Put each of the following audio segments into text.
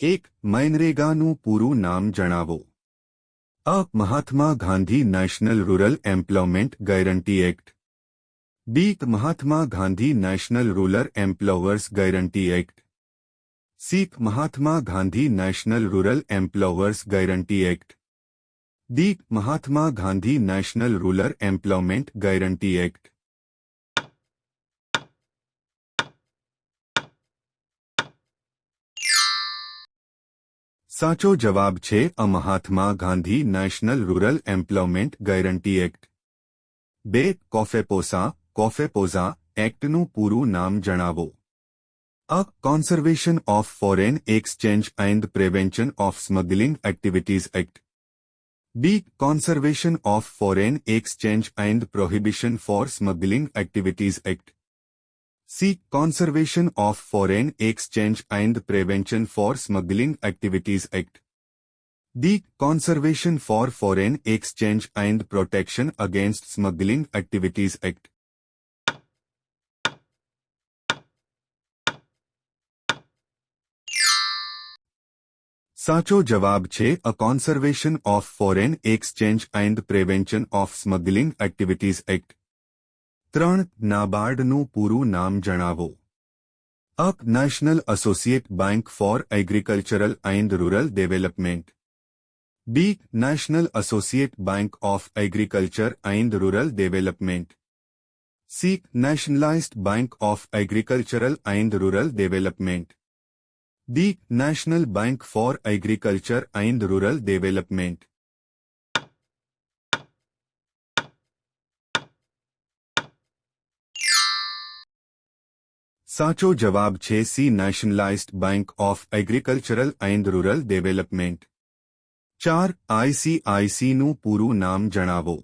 એક મનરેગાનું પૂરું નામ જણાવો. અ Mahatma Gandhi national rural employment guarantee act. B Mahatma Gandhi national rural employers guarantee act. C Mahatma Gandhi national rural employers guarantee act. D Mahatma Gandhi national rural employment guarantee act. સાચો જવાબ છે A Mahatma Gandhi national rural employment guarantee act બે કોફેપોસા કોફેપોઝા એક્ટનું પૂરું નામ જણાવો A conservation of foreign exchange and prevention of smuggling activities act B conservation of foreign exchange and prohibition for smuggling activities act C conservation of foreign exchange and prevention for smuggling activities act D conservation for foreign exchange and protection against smuggling activities act સાચો જવાબ છે A conservation of foreign exchange and prevention of smuggling activities act ત્રણ નાબાર્ડનું પૂરું નામ જણાવો A national associate bank for agricultural and rural development B national associate bank of agriculture and rural development C nationalised bank of agricultural and rural development D national bank for agriculture and rural development સાચો જવાબ છે C nationalised bank of agricultural and rural development ચાર આઈસીઆઈસીનું પૂરું નામ જણાવો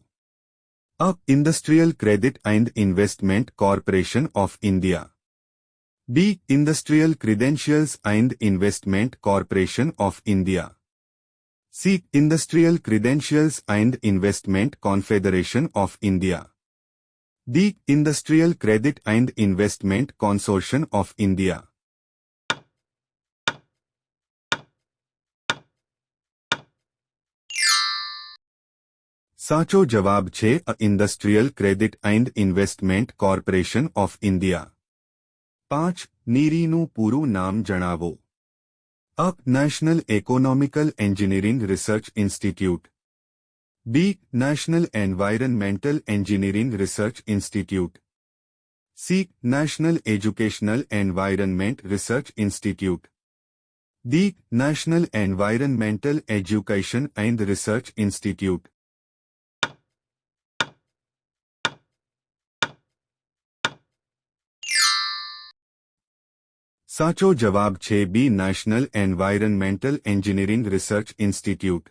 A industrial credit and investment corporation of India B industrial credentials and investment corporation of India C industrial credentials and investment confederation of India D industrial credit and investment consortium of India साचो जवाब छे industrial credit and investment corporation of India पाँच, नीरीनु पूरु नाम जणावो। अ national economical engineering research institute B. National Environmental Engineering Research Institute C. National Educational Environment Research Institute D. National Environmental Education and Research Institute સાચો જવાબ છે B national environmental engineering research institute